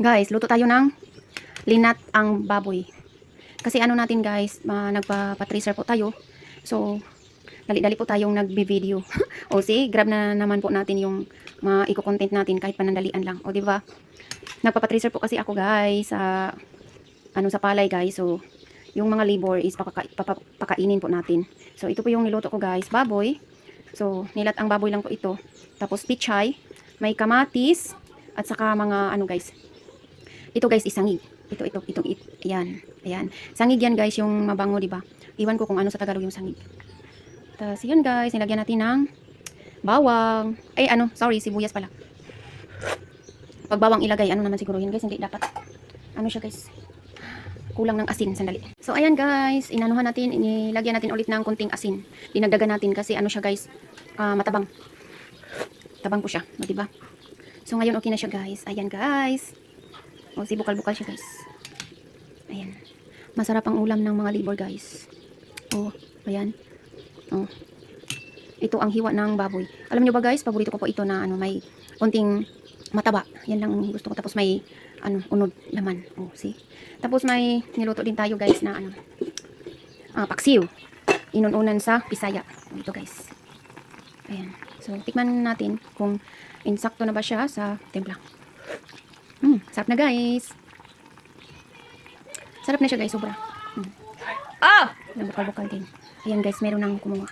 Guys, luto tayo ng linat ang baboy. Kasi ano natin guys, ma nagpa-tracer po tayo. So, dali-dali po tayong nagbi-video. o si, grab na naman po natin yung mga iko-content natin kahit panandalian lang. O di ba? Nagpa-tracer po kasi ako guys sa ano sa palay guys. So, yung mga labor is papaka, papa- pakainin po natin. So, ito po yung niluto ko guys, baboy. So, nilat ang baboy lang po ito. Tapos pichay, may kamatis, at saka mga ano guys. Ito guys, isangig. Ito, ito, ito, it, ayan, ayan. Sangig yan guys, yung mabango, di ba? Iwan ko kung ano sa Tagalog yung sangig. Tapos yun guys, nilagyan natin ng bawang. Eh ano, sorry, sibuyas pala. Pag bawang ilagay, ano naman siguro yun guys, hindi dapat. Ano siya guys? Kulang ng asin, sandali. So ayan guys, inanuhan natin, inilagyan natin ulit ng kunting asin. Dinagdagan natin kasi ano siya guys, ah, matabang. Tabang po siya, o, diba? So ngayon okay na siya guys. Ayan guys. O si bukal-bukal siya guys. Ayan. Masarap ang ulam ng mga libor guys. Oh, ayan. Oh. Ito ang hiwa ng baboy. Alam nyo ba guys, paborito ko po ito na ano, may konting mataba. Yan lang gusto ko. Tapos may ano, unod laman. Oh, see? Tapos may niluto din tayo guys na ano, ah, paksiw. Inununan sa pisaya. Oh, ito guys. Ayan. So, tikman natin kung insakto na ba siya sa templang. Hmm, sarap na guys. Sarap na siya guys, sobra. Hmm. Ah! Nabukal-bukal din. Ayan guys, meron nang kumuha.